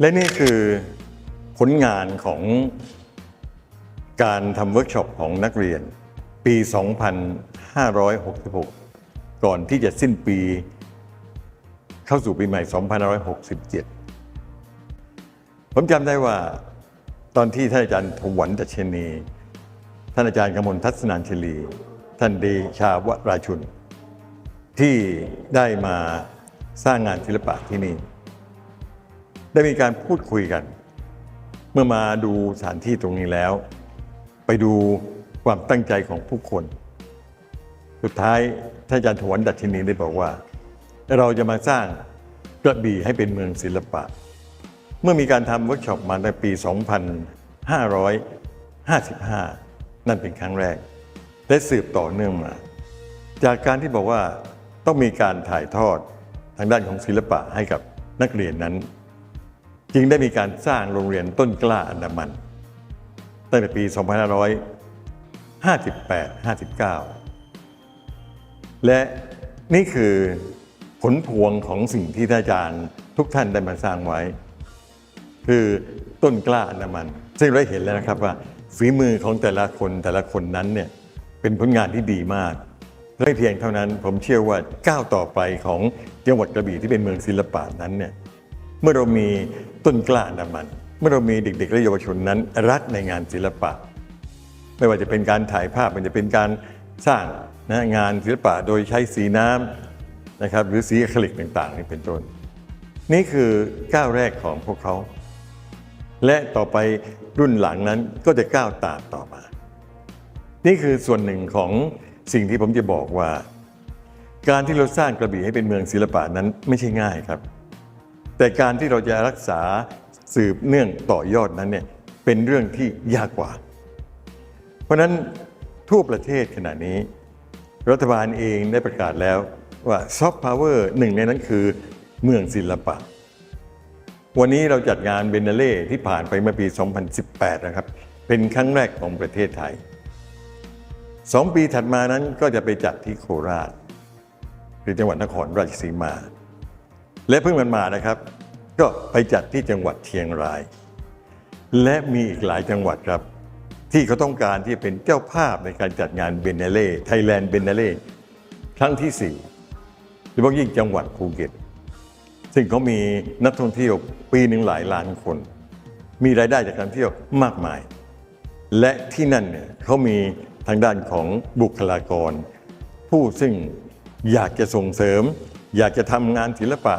และนี่คือผลงานของการทำเวิร์กช็อปของนักเรียน ปี 2566 ก่อนที่จะสิ้นปี เข้าสู่ปีใหม่ 2567 ผมจำได้ว่าตอนที่ท่านอาจารย์ถวันดัชนี ท่านอาจารย์กมลทัศนานชลี ท่านเดชาวราชุน ที่ได้มาสร้างงานศิลปะที่นี่ ได้มีการพูดคุยกัน เมื่อมาดูสถานที่ตรงนี้แล้ว ไปดูความตั้งใจของผู้คน สุดท้ายท่านอาจารย์ถวันดัชนีได้บอกว่า เราจะมาสร้างกระบี่ให้เป็นเมืองศิลปะ เมื่อมีการทำเวิร์กช็อปมาในปี 2555 นั่นเป็นครั้งแรก และสืบต่อเนื่องมา จากการที่บอกว่าต้องมีการถ่ายทอดทางด้านของศิลปะให้กับนักเรียนนั้น จึงได้มีการสร้างโรงเรียนต้นกล้าอันดามัน ตั้งแต่ปี 2558-59 และนี่คือผลพวงของสิ่งที่อาจารย์ทุกท่านได้มาสร้างไว้ คือต้นกล้าอันดามัน ซึ่งเราเห็นแล้วนะครับว่าฝีมือของแต่ละคนแต่ละคนนั้นเนี่ยเป็นผลงานที่ดีมากไม่เพียงเท่านั้นผมเชื่อว่าก้าวต่อไปของจังหวัดกระบี่ที่เป็นเมืองศิลปะนั้นเนี่ย เมื่อเรามีต้นกล้าอันามัน เมื่อเรามีเด็กๆและเยาวชนนั้น รักในงานศิลปะ ไม่ว่าจะเป็นการถ่ายภาพมันจะเป็นการสร้างนะงานศิลปะโดยใช้สีน้ำนะครับหรือสีอะคริลิกต่างๆนี่เป็นต้น นี่คือก้าวแรกของพวกเขา และต่อไปรุ่นหลังนั้นก็จะก้าวตามต่อมา นี่คือส่วนหนึ่งของสิ่งที่ผมจะบอกว่า การที่เราสร้างกระบี่ให้เป็นเมืองศิลปะนั้นไม่ใช่ง่ายครับ แต่การที่เราจะรักษาสืบเนื่องต่อยอดนั้นเนี่ยเป็นเรื่องที่ยากกว่า เพราะนั้นทั่วประเทศขณะนี้ รัฐบาลเองได้ประกาศแล้วว่าซอฟต์พาวเวอร์หนึ่งในนั้นคือเมืองศิลปะ วันนี้เราจัดงานเบนเนเล่ที่ผ่านไปเมื่อปี 2018 นะครับ เป็นครั้งแรกของประเทศไทยสองปีถัดมานั้นก็จะไปจัดที่โคราชหรือจังหวัดนครราชสีมา และเพิ่งมันมานะครับ ก็ไปจัดที่จังหวัดเชียงราย และมีอีกหลายจังหวัดครับ ที่เขาต้องการที่จะเป็นเจ้าภาพในการจัดงานเบนเนเล่ไทยแลนด์เบนเนเล่ครั้งที่4โดยเฉพาะยิ่งจังหวัดภูเก็ต ซึ่งเขามีนักท่องเที่ยวปีหนึ่งหลายล้านคน มีรายได้จากการเที่ยวมากมาย และที่นั่นเนี่ยเขามีทางด้านของบุคลากร ผู้ซึ่งอยากจะส่งเสริม อยากจะทำงานศิลปะ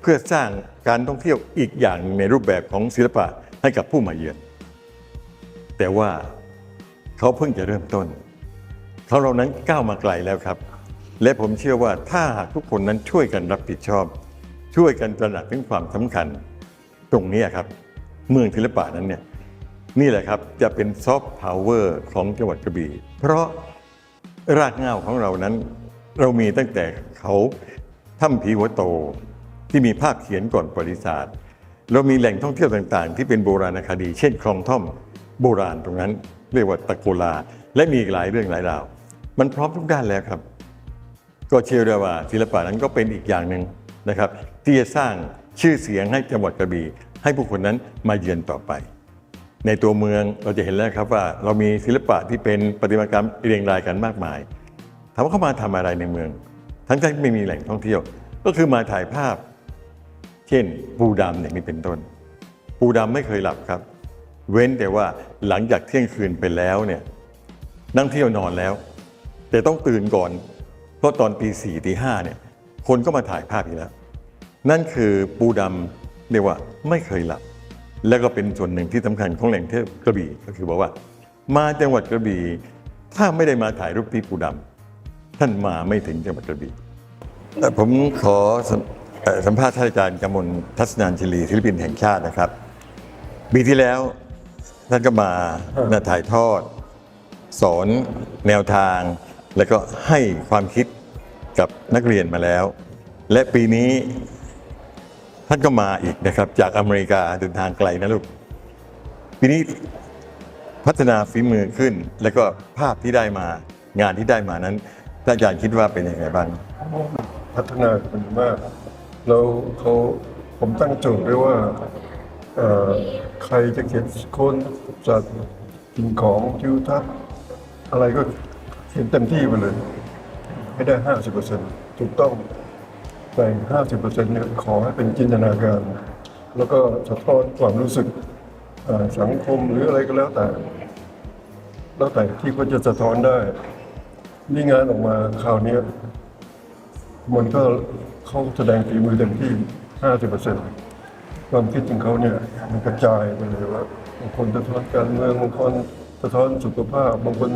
เพื่อสร้างการท่องเที่ยวอีกอย่างในรูปแบบของศิลปะให้กับผู้มาเยือน แต่ว่าเขาเพิ่งจะเริ่มต้น เขาเรานั้นก้าวมาไกลแล้วครับ และผมเชื่อว่าถ้าหากทุกคนนั้นช่วยกันรับผิดชอบ ช่วยกันตระหนักถึงความสำคัญ ตรงนี้ครับ เมืองศิลปะนั้นเนี่ยนี่แหละครับจะเป็นซอฟต์พาวเวอร์ของจังหวัดกระบี่เพราะรากเหง้าของเรานั้น เรามีตั้งแต่เขาถ้ำผีหัวโต ที่มีภาพเขียนก่อนประวัติศาสตร์ เรามีแหล่งท่องเที่ยวต่างๆ ที่เป็นโบราณคดี เช่นคลองท่อมโบราณตรงนั้น เรียกว่าตะโกลา และมีหลายเรื่องหลายราว มันพร้อมทุกด้านแล้วครับ ก็เชื่อได้ว่าศิลปะนั้นก็เป็นอีกอย่างหนึ่งนะครับ ที่จะสร้างชื่อเสียงให้จังหวัดกระบี่ให้ผู้คนนั้นมาเยือนต่อไป ในตัวเมืองเราจะเห็นแล้วครับว่า เรามีศิลปะที่เป็นประติมากรรมเรียงรายกันมากมายถามว่าเขามาทำอะไรในเมือง ทั้งที่ไม่มีแหล่งท่องเที่ยว ก็คือมาถ่ายภาพ เช่นปูดำอย่างนี้เป็นต้น ปูดำไม่เคยหลับครับ เว้นแต่ว่าหลังจากเที่ยงคืนไปแล้วเนี่ยนั่งเที่ยวนอนแล้ว แต่ต้องตื่นก่อน เพราะตอนตีสี่ตีห้าเนี่ยคนก็มาถ่ายภาพอีกแล้ว นั่นคือปูดำเรียกว่าไม่เคยหลับ และก็เป็นส่วนหนึ่งที่สำคัญของแหล่งเที่ยวกระบี่ก็คือบอกว่า มาจังหวัดกระบี่ถ้าไม่ได้มาถ่ายรูปที่ปูดำท่านมาไม่ถึงจังหวัดกระบี่เอ่ผมขอ สัมเอ่อสัมภาษณ์ท่านอาจารย์กมลทัศนานชลีศิลปินแห่งชาตินะครับปีที่แล้วท่านก็มามาถ่ายทอด สอนแนวทาง แล้วก็ให้ความคิดกับนักเรียนมาแล้ว และปีนี้ท่านก็มาอีกนะครับ จากอเมริกาเดินทางไกลนะลูกปีนี้พัฒนาฝีมือขึ้น แล้วก็ภาพที่ได้มางานที่ได้มานั้นท่านอาจารย์คิดว่าเป็นยังไงบ้างพัฒนาคุณมาก แล้วเขาผมตั้งโจทย์ไว้ว่าใครจะเขียนคนสัตว์สิ่งของทิวทัศน์อะไรก็เขียนเต็มที่ไปเลย ให้ได้ห้าสิบเปอร์เซ็นต์ถูกต้องแต่ห้าสิบเปอร์เซ็นต์เนี่ยขอให้เป็นจินตนาการ แล้วก็สะท้อนความรู้สึกสังคมหรืออะไรก็แล้วแต่ แล้วแต่ที่เขาจะสะท้อนได้ นี่งานออกมาคราวนี้ มันก็เขาแสดงฝีมือเต็มที่ 50%ความคิดของเขาเนี่ยมันกระจายไปเลยว่าบางคนสะท้อนการเมืองบางคนสะท้อนสุขภาพบางคน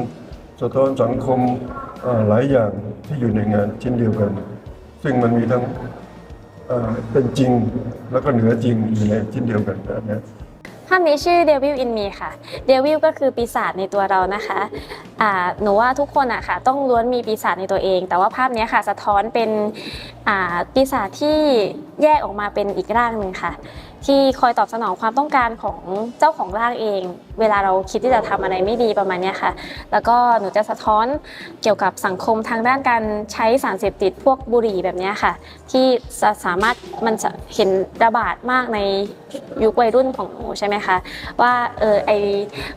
สะท้อนสังคมหลายอย่างที่อยู่ในงานเช่นเดียวกัน ซึ่งมันมีทั้งเป็นจริงแล้วก็เหนือจริงอยู่ในชิ้นเดียวกันนะ เนี่ยภาพนี้ชื่อ Devil in Me ค่ะ Devil ก็คือปีศาจในตัวเรานะคะอ่าหนูว่าทุกคนอะค่ะ ต้องล้วนมีปีศาจในตัวเอง แต่ว่าภาพนี้ค่ะสะท้อนเป็นอ่าปีศาจที่แยกออกมาเป็นอีกร่างหนึ่งค่ะ ที่คอยตอบสนองความต้องการของเจ้าของร่างเอง เวลาเราคิดที่จะทำอะไรไม่ดีประมาณนี้ค่ะ แล้วก็หนูจะสะท้อนเกี่ยวกับสังคมทางด้านการใช้สารเสพติดพวกบุหรี่แบบนี้ค่ะ ที่จะสามารถมันจะเห็นระบาดมากในยุควัยรุ่นของหนูใช่ไหมคะว่าเออไอ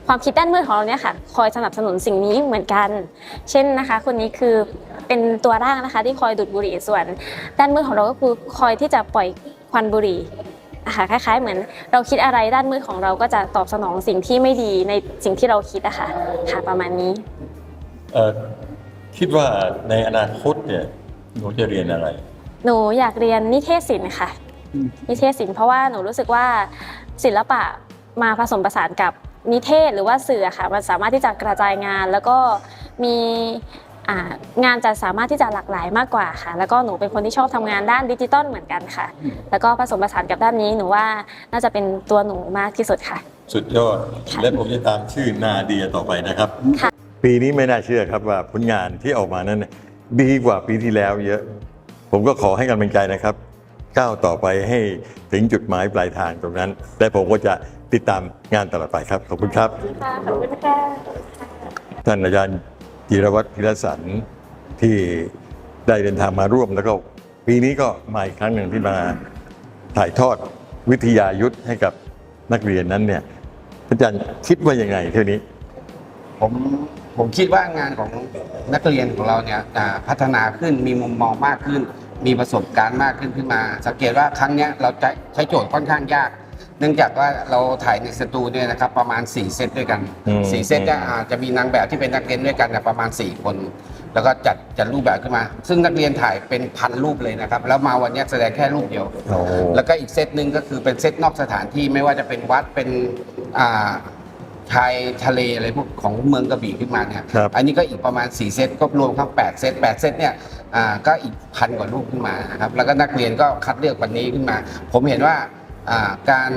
ความคิดด้านมืดของเราเนี่ยค่ะ คอยสนับสนุนสิ่งนี้เหมือนกัน เช่นนะคะ คนนี้คือเป็นตัวร่างนะคะ ที่คอยดูดบุหรี่ส่วน ด้านมืดของเราก็คือคอยที่จะปล่อยควันบุหรี่ อะค่ะคล้ายๆ เหมือนเราคิดอะไรด้านมืดของเราก็จะตอบสนองสิ่งที่ไม่ดีในสิ่งที่เราคิดอะค่ะค่ะประมาณนี้เอ่อคิดว่าในอนาคตเนี่ยหนูจะเรียนอะไร หนูอยากเรียนนิเทศศิลป์ค่ะ นิเทศศิลป์เพราะว่าหนูรู้สึกว่าศิลปะมาผสมผสานกับนิเทศหรือว่าสื่ออะค่ะ มันสามารถที่จะกระจายงานแล้วก็มีอ่า งานจะสามารถที่จะหลากหลายมากกว่าค่ะ แล้วก็หนูเป็นคนที่ชอบทำงานด้านดิจิตอลเหมือนกันค่ะ แล้วก็ผสมผสานกับด้านนี้หนูว่าน่าจะเป็นตัวหนูมากที่สุดค่ะ สุดยอด และผมจะตามชื่อนาเดียต่อไปนะครับค่ะปีนี้ไม่น่าเชื่อครับว่าผลงานที่ออกมานั้นดีกว่าปีที่แล้วเยอะ ผมก็ขอให้กำลังใจนะครับก้าวต่อไปให้ถึงจุดหมายปลายทางตรงนั้น และผมก็จะติดตามงานต่อไปครับ ขอบคุณครับค่ะขอบคุณค่ะ ท่านอาจารย์ จิรวัตรพิรสันที่ได้เดินทางมาร่วมแล้วก็ปีนี้ก็มาอีกครั้งหนึ่งที่มาถ่ายทอดวิทยายุทธให้กับนักเรียนนั้นเนี่ยอาจารย์คิดว่ายังไงเท่านี้ ผมผมคิดว่างานของนักเรียนของเราเนี่ยพัฒนาขึ้นมีมุมมองมากขึ้น มีประสบการณ์มากขึ้นขึ้นมา สังเกตว่าครั้งเนี้ยเราจะใช้โจทย์ค่อนข้างยาก เนื่องจากว่าเราถ่ายในสตูเนี่ยนะครับประมาณ 4 เซตด้วยกัน อืม4 เซตเนี่ยอาจจะมีนางแบบที่เป็นนักเรียนด้วยกันเนี่ยประมาณ 4 คน แล้วก็จัดจัดรูปแบบขึ้นมา ซึ่งนักเรียนถ่ายเป็นพันรูปเลยนะครับ แล้วมาวันเนี้ยแสดงแค่รูปเดียว โอ้ แล้วก็อีกเซตหนึ่งก็คือเป็นเซตนอกสถานที่ไม่ว่าจะเป็นวัดเป็นอ่าชายทะเลอะไรพวกของเมืองกระบี่ขึ้นมาเนี่ย ครับ อันนี้ก็อีกประมาณ 4 เซตก็รวมทั้ง8เซต8เซตเนี่ยอ่าก็อีกพันกว่ารูปขึ้นมานะครับแล้วก็นักเรียนก็คัดเลือกวันนี้ขึ้นมา ผมเห็นว่าอ่า การ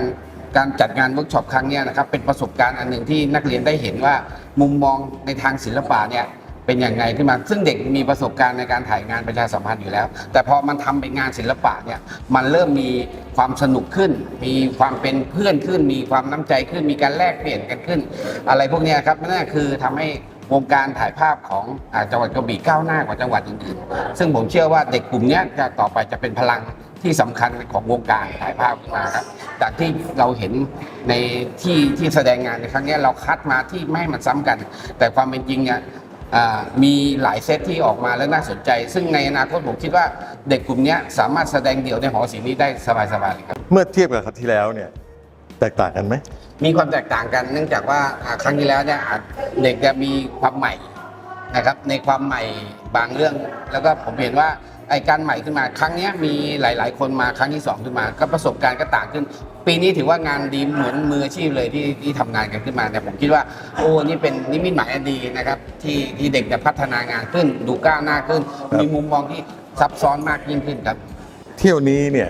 การจัดงานเวิร์กช็อปครั้งนี้นะครับเป็นประสบการณ์อันหนึ่งที่นักเรียนได้เห็นว่ามุมมองในทางศิลปะเนี่ยเป็นอย่างไงขึ้นมา ซึ่งเด็กมีประสบการณ์ในการถ่ายงานประชาสัมพันธ์อยู่แล้ว แต่พอมันทำเป็นงานศิลปะเนี่ยมันเริ่มมีความสนุกขึ้น มีความเป็นเพื่อนขึ้น มีความน้ำใจขึ้น มีการแลกเปลี่ยนกันขึ้น อะไรพวกนี้ครับนั่นคือทำให้วงการถ่ายภาพของอจังหวัดกระบี่ก้าวหน้ากว่าจังหวัดอื่นๆซึ่งผมเชื่อว่าเด็กกลุ่มนี้จะต่อไปจะเป็นพลัง ที่สำคัญของวงการถ่ายภาพขึ้นมาครับ จากที่เราเห็นในที่ที่แสดงงานในครั้งเนี้ยเราคัดมาที่ไม่ให้มันซ้ำกัน แต่ความเป็นจริงเนี่ยอ่ามีหลายเซตที่ออกมาแล้วน่าสนใจ ซึ่งในอนาคตผมคิดว่าเด็กกลุ่มเนี้ยสามารถแสดงเดี่ยวในหอศิลป์นี้ได้สบายๆเลยครับเมื่อเทียบกับครั้งที่แล้วเนี่ยแตกต่างกันไหมมีความแตกต่างกันเนื่องจากว่าอ่าครั้งที่แล้วเนี่ยอ่าเด็กจะมีความใหม่นะครับในความใหม่บางเรื่อง แล้วก็ผมเห็นว่า ไอการใหม่ขึ้นมา ครั้งเนี้ยมีหลาย ๆ คนมาครั้งที่สองขึ้นมา ก็ประสบการณ์ก็ต่างขึ้น ปีนี้ถือว่างานดีเหมือนมืออาชีพเลยที่ที่ทำงานกันขึ้นมาเนี่ยผมคิดว่าโอ้นี่เป็นนิมิตหมายอันดีนะครับที่ที่เด็กจะพัฒนางานขึ้น ดูก้าวหน้าขึ้นครับมีมุมมองที่ซับซ้อนมากยิ่งขึ้นครับ เที่ยวนี้เนี่ย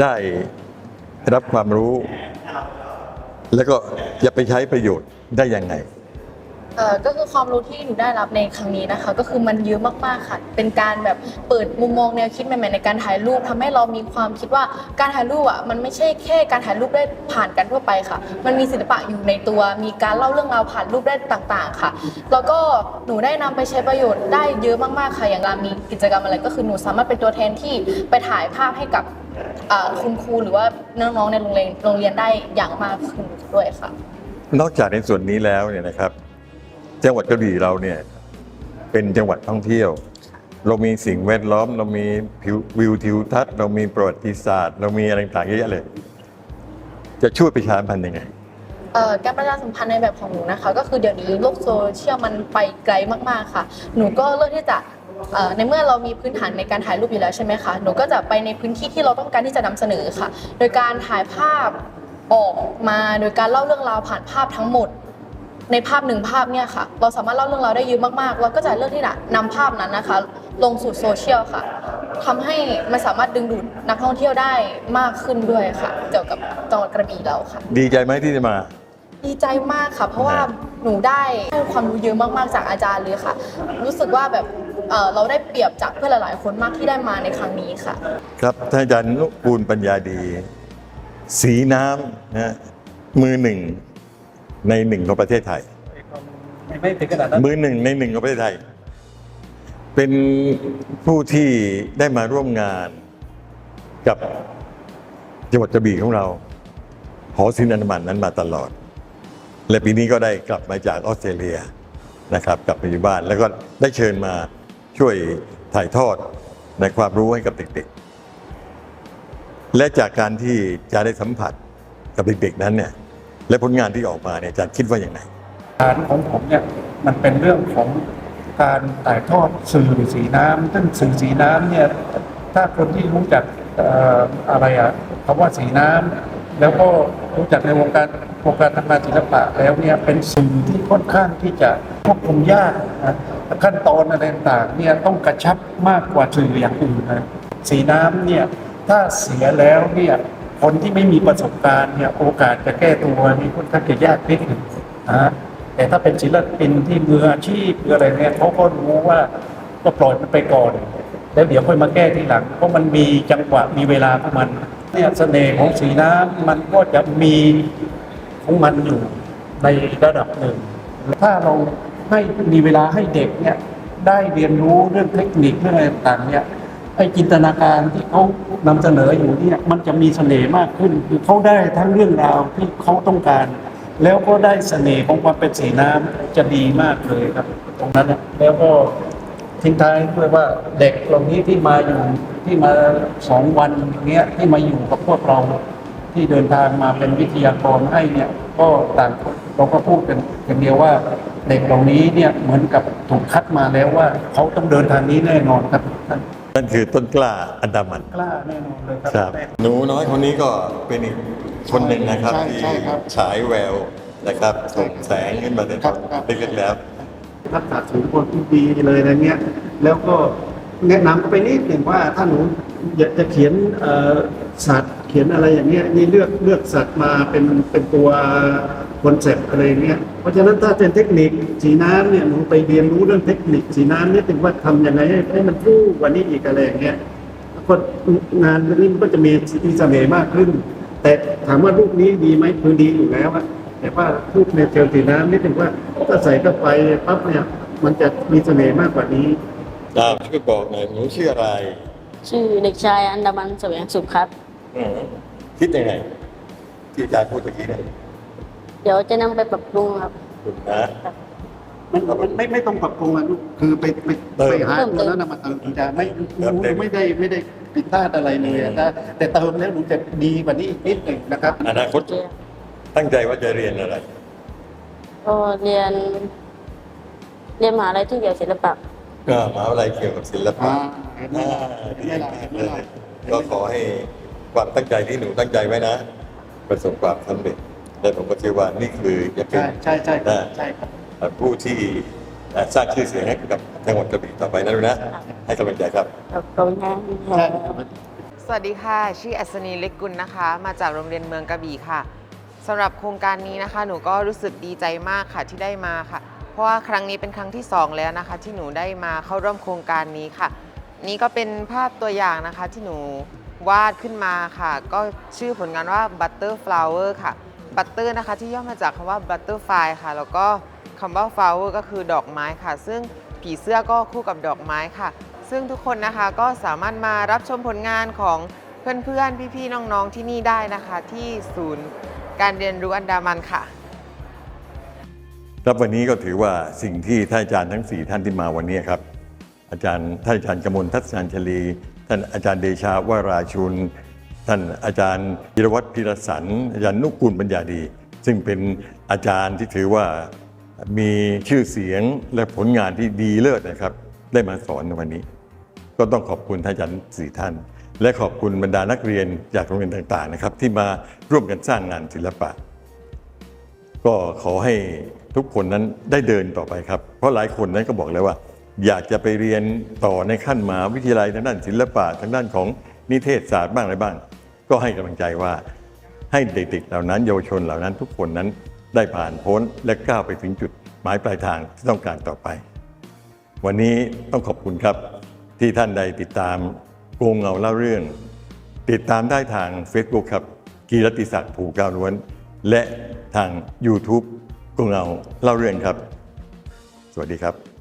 ได้รับความรู้ แล้วก็จะไปใช้ประโยชน์ได้ยังไง เอ่อก็คือความรู้ที่หนูได้รับในครั้งนี้นะคะ ก็คือมันเยอะมากๆค่ะ เป็นการแบบเปิดมุมมองแนวคิดใหม่ๆในการถ่ายรูปทำให้เรามีความคิดว่าการถ่ายรูปอะมันไม่ใช่แค่การถ่ายรูปได้ผ่านกันทั่วไปค่ะ มันมีศิลปะอยู่ในตัว มีการเล่าเรื่องราวผ่านรูปได้ต่างๆค่ะ แล้วก็หนูได้นำไปใช้ประโยชน์ได้เยอะมากๆค่ะ อย่างเรามีกิจกรรมอะไรก็คือหนูสามารถเป็นตัวแทนที่ไปถ่ายภาพให้กับอ่าคุณครูหรือว่าน้องๆในโรงเรียนโรงเรียนได้อย่างมากขึ้นด้วยค่ะ นอกจากในส่วนนี้แล้วเนี่ยนะครับ จังหวัดกระบี่เราเนี่ยเป็นจังหวัดท่องเที่ยว เรามีสิ่งแวดล้อม เรามีวิวทิวทัศน์ เรามีประวัติศาสตร์ เรามีอะไรต่างๆเยอะแยะเลย จะช่วยประชาสัมพันธ์ยังไงเอ่อการประชาสัมพันธ์ในแบบของหนูนะคะ ก็คือเดี๋ยวนี้โลกโซเชียลมันไปไกลมากๆค่ะ หนูก็เลือกที่จะเอ่อในเมื่อเรามีพื้นฐานในการถ่ายรูปอยู่แล้วใช่ไหมคะหนูก็จะไปในพื้นที่ที่เราต้องการที่จะนำเสนอค่ะ โดยการถ่ายภาพออกมาโดยการเล่าเรื่องราวผ่านภาพทั้งหมด ในภาพหนึ่งภาพเนี่ยค่ะ เราสามารถเล่าเรื่องราวได้เยอะมากๆ เราก็จะเลือกที่จะนำภาพนั้นนะคะ ลงสู่โซเชียลค่ะทำให้มันสามารถดึงดูดนักท่องเที่ยวได้มากขึ้นด้วยค่ะ เกี่ยวกับจังหวัดกระบี่เราค่ะ ดีใจไหมที่จะมา ดีใจมากค่ะ เพราะว่าหนูได้ให้ความรู้เยอะมากๆจากอาจารย์เลยค่ะ รู้สึกว่าแบบเอ่อเราได้เปรียบจากเพื่อนหลาย ๆ คนมากที่ได้มาในครั้งนี้ค่ะ ครับท่านอาจารย์นุกูลปัญญาดี สีน้ำนะมือหนึ่ง ในหนึ่งของประเทศไทยไม่ไม่ถึงขนาดนั้นมือหนึ่งในหนึ่งของประเทศไทย เป็นผู้ที่ได้มาร่วมงานกับจังหวัดกระบี่ของเรา หอศิลป์อันดามันนั้นมาตลอด และปีนี้ก็ได้กลับมาจากออสเตรเลียนะครับกลับไปอยู่บ้านแล้วก็ได้เชิญมาช่วยถ่ายทอดในความรู้ให้กับเด็กๆ และจากการที่จะได้สัมผัสกับเด็กๆนั้นเนี่ย และผลงานที่ออกมาเนี่ยอาจารย์คิดว่าอย่างไรฐานของผมเนี่ยมันเป็นเรื่องของการถ่ายทอดสื่อสีน้ำซึ่งสื่อสีน้ำเนี่ยถ้าคนที่รู้จักเอ่ออะไรอะคำว่าสีน้ำแล้วก็รู้จักในวงการวงการทำงานศิลปะแล้วเนี่ยเป็นสื่อที่ค่อนข้างที่จะควบคุมยากนะขั้นตอนอะไรต่างเนี่ยต้องกระชับมากกว่าสื่ออย่างอื่นนะสีน้ำเนี่ยถ้าเสียแล้วเนี่ย คนที่ไม่มีประสบการณ์เนี่ยโอกาสจะแก้ตัวนี่ค่อนข้างจะยากนิดหนึ่งนะแต่ถ้าเป็นศิลปินที่มืออาชีพหรืออะไรเนี่ยเขาก็รู้ว่าก็ปล่อยมันไปก่อน แล้วเดี๋ยวค่อยมาแก้ทีหลัง เพราะมันมีจังหวะมีเวลาของมันเนี่ยเสน่ห์ของสีน้ำมันก็จะมีของมันอยู่ในระดับหนึ่ง ถ้าเราให้มีเวลาให้เด็กเนี่ยได้เรียนรู้เรื่องเทคนิคเรื่องอะไรต่างๆเนี่ย ไอ้จินตนาการที่เขานำเสนออยู่เนี่ยมันจะมีเสน่ห์มากขึ้น คือเขาได้ทั้งเรื่องราวที่เขาต้องการ แล้วก็ได้เสน่ห์ของความเป็นสีน้ำจะดีมากเลยครับ ตรงนั้นนะแล้วก็ทิ้งท้ายด้วยว่าเด็กเหล่านี้ที่มาอยู่ที่มาสองวันเนี้ยที่มาอยู่กับพวกเราที่เดินทางมาเป็นวิทยากรให้เนี่ยก็ต่างเราก็พูดกันอย่างเดียวว่าเด็กเหล่านี้เนี่ยเหมือนกับถูกคัดมาแล้วว่าเขาต้องเดินทางนี้แน่นอนครับท่าน นั่นคือต้นกล้าอันดามัน กล้าแน่นอนเลยครัครับ หนูน้อยคนนี้ก็เป็นอีกคนหนึ่งนะครับ ใช่ที่ใช่ครับฉายแววนะครับใช่ส่งแสงขึ้นมาในตครัอบนครับ เล็กๆแล้วทักษะสูงคนที่ดีเลยอะไรเงี้ย แล้วก็แนะนำเขาไปนิดหนึ่งว่าถ้าหนูอยากจะเขียนเอ่อสัตว์เขียนอะไรอย่างเงี้ยนี่เลือกเลือกสัตว์มาเป็นเป็นตัว คอนเซ็ปต์อะไรเงี้ย เพราะฉะนั้นถ้าเป็นเทคนิคสีน้ำเนี่ยหนูไปเรียนรู้เรื่องเทคนิคสีน้ำนิดหนึ่งว่าทำยังไงให้ให้มันฟู่กว่านี้อีกอะไรอย่างเงี้ยก็งานนี้มันก็จะมีมีเสน่ห์มากขึ้น แต่ถามว่ารูปนี้ดีไหมคือดีอยู่แล้วอะแต่ว่ารูปในเจลสีน้ำนิดหนึ่งว่าถ้าใส่เข้าไปปั๊บเนี่ยมันจะมีเสน่ห์มากกว่านี้ดาวช่วยบอกหน่อยหนูชื่ออะไร ชื่อเด็กชายอันดามันแสวงสุขครับอืมคิดยังไงที่อาจารย์พูดตะกี้เนี่ย เดี๋ยวจะนำไปปรับปรุงครับคุณนะ มันมันไม่ไม่ต้องปรับปรุงอะลูกคือไปไปเติมไปหาเพิ่มตัวเติมนั้นนะมาเติมจะไม่หเติมนูเต็มไม่ได้ไม่ได้ผิดพลาดอะไรเลยอะนะแต่เติมแล้วหนูจะดีกว่านี้อีกนิดหนึ่งนะครับ อนาคตโอเคตั้งใจว่าจะเรียนอะไร ก็เรียน เรียนมหาลัยที่เกี่ยวกับศิลปะ ก็มหาวิทยาลัยเกี่ยวกับศิลปะอ่าเห็นไหมอ่าล่ะดีเห็นไหมล่ะมากเห็นไหมเลล่ะยก็ขอให้ความตั้งใจที่หนูตั้งใจไว้นะ ประสบความสำเร็จ และผมก็เชื่อว่านี่คือจะเป็นใช่ใช่ใช่ครับนะใช่ครับผู้ที่สร้างชื่อเสียงให้กับจังหวัดกระบี่ต่อไปนะลูกนะ ให้กำลังใจครับขอบคุณครัใช่บครับสวัสดีค่ะ ชื่ออัศนีเล็กกุลนะคะ มาจากโรงเรียนเมืองกระบี่ค่ะสำหรับโครงการนี้นะคะ หนูก็รู้สึกดีใจมากค่ะที่ได้มาค่ะ เพราะว่าครั้งนี้เป็นครั้งที่ 2 แล้วนะคะ ที่หนูได้มาเข้าร่วมโครงการนี้ค่ะ นี่ก็เป็นภาพตัวอย่างนะคะที่หนูวาดขึ้นมาค่ะ ก็ชื่อผลงานว่า Butterflower ค่ะ Butter นะคะ ที่ย่อมาจากคำว่า Butterfly ค่ะ แล้วก็คำว่า flower ก็คือดอกไม้ค่ะ ซึ่งผีเสื้อก็คู่กับดอกไม้ค่ะ ซึ่งทุกคนนะคะก็สามารถมารับชมผลงานของเพื่อนๆ พี่ๆ น้องๆ ที่นี่ได้นะคะ ที่ศูนย์การเรียนรู้อันดามันค่ะครับวันนี้ก็ถือว่าสิ่งที่ท่านอาจารย์ทั้ง 4 ท่านที่มาวันนี้ครับ อาจารย์ท่านอาจารย์กมลทัศนานชลี ท่านอาจารย์เดชาวราชุน ท่านอาจารย์พิรวัตรพิรสันอาจารย์นุกูลปัญญาดี ซึ่งเป็นอาจารย์ที่ถือว่ามีชื่อเสียงและผลงานที่ดีเลิศนะครับ ได้มาสอนในวันนี้ ก็ต้องขอบคุณท่านอาจารย์สี่ท่าน และขอบคุณบรรดานักเรียนจากโรงเรียนต่างๆนะครับ ที่มาร่วมกันสร้างงานศิลปะ ก็ขอให้ทุกคนนั้นได้เดินต่อไปครับ เพราะหลายคนนั้นก็บอกแล้วว่า อยากจะไปเรียนต่อในขั้นมหาวิทยาลัยทางด้านศิลปะทางด้านของนิเทศศาสตร์บ้างอะไรบ้าง ก็ให้กำลังใจว่าให้เด็กๆเหล่านั้น เยาวชนเหล่านั้นทุกคนนั้นได้ผ่านพ้นและก้าวไปถึงจุดหมายปลายทางที่ต้องการต่อไป วันนี้ต้องขอบคุณครับที่ท่านได้ติดตามโกงเงาเล่าเรื่อง ติดตามได้ทาง Facebook ครับกีรติศักดิ์ผูกก้าวล้วน และทาง YouTube โกงเงาเล่าเรื่องครับ สวัสดีครับ